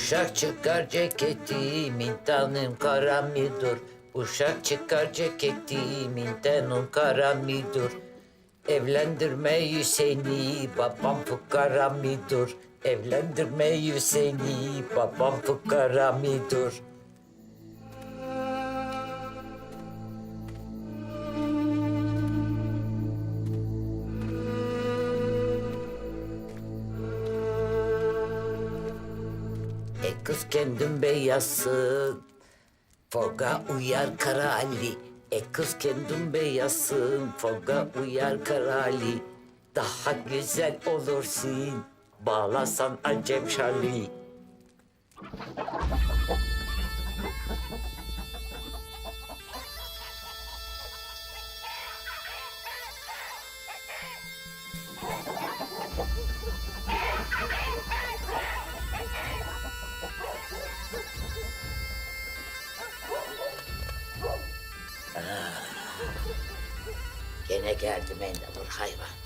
Uşak çıkar ceketimin tanım kara midur. Uşak çıkar ceketimin tanım kara midur. Evlendirme seni babam fukara midur. Evlendirme seni babam fukara kendin beyazsın. Foga uyar kara Ali. E kız kendin beyazsın. Foga uyar kara Ali. Daha güzel olursun. Bağlasan acem şali. Geldi mendebur hayvan.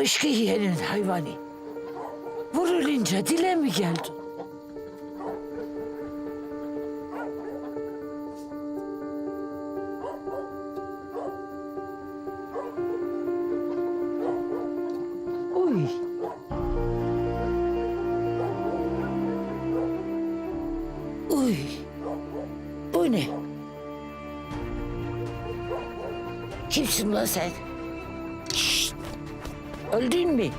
Fışkı yiyenin hayvani. Vurulunca dile mi geldin? Uy. Uy. Bu ne? Kimsin lan sen? Öldün mü?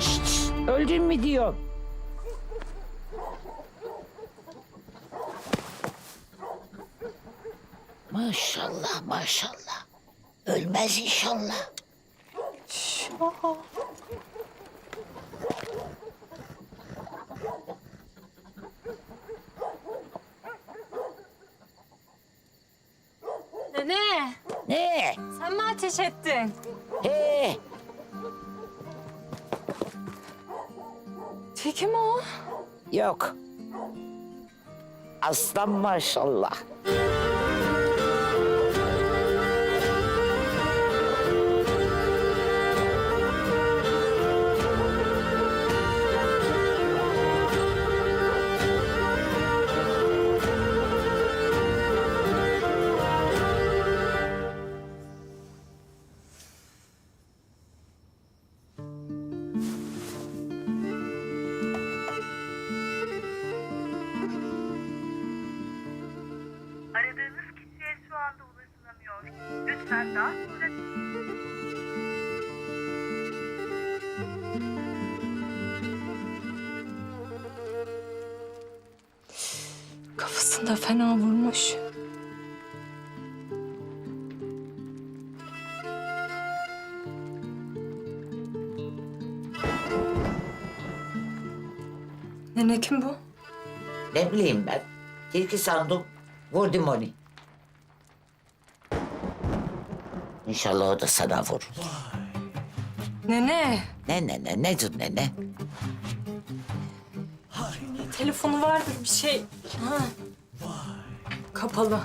Şşt, şşt! Öldün mü diyor. Maşallah maşallah. Ölmez inşallah. Nene, Ne? sen mi ateş ettin? He? Tilki mi o? Yok. Aslan maşallah. Kafasında fena vurmuş. Nene kim bu? Ne bileyim ben. Tilki sandım. Vurdum İnşallah o da sana vurur. Nene. Ne ne ne ne dur ne ne? Telefonu vardır bir şey. Ha. Kapalı.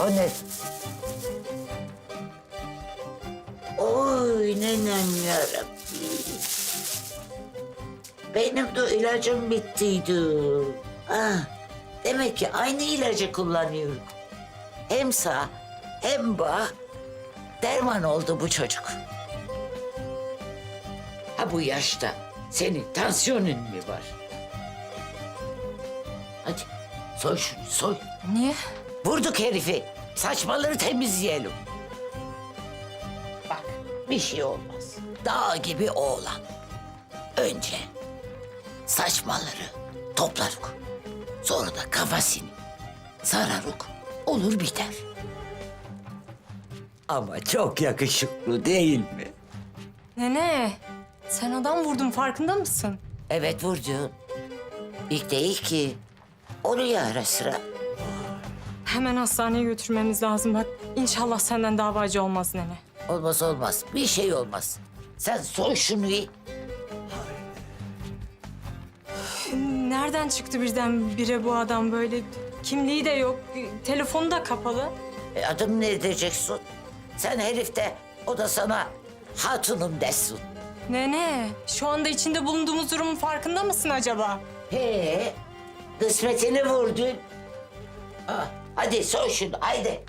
O ne? Oy nenem yarabbim. Benim de ilacım bittiydi. Ah, demek ki aynı ilacı kullanıyorum. Hem sağ hem bağ derman oldu bu çocuk. Ha bu yaşta senin tansiyonun mu var? Hadi soy şunu soy. Niye? Vurduk herifi. Saçmaları temizleyelim. Bak bir şey olmaz. Dağ gibi oğlan. Önce saçmaları toplarık. Sonra da kafasını sararık. Olur biter. Ama çok yakışıklı değil mi? Nene, sen adam vurdun farkında mısın? Evet vurdu. İlk değil ki. Oluyor ara sıra. Hemen hastaneye götürmemiz lazım bak. İnşallah senden davacı olmaz nene. Olmaz olmaz. Bir şey olmaz. Sen soy şunu iyi. Nereden çıktı birden bire bu adam böyle? Kimliği de yok, telefonu da kapalı. E, adım ne edeceksin? Sen herif de o da sana hatunum desin. Nene, şu anda içinde bulunduğumuz durumun farkında mısın acaba? He, kısmetini vurdun. Ah, hadi soy şunu, haydi.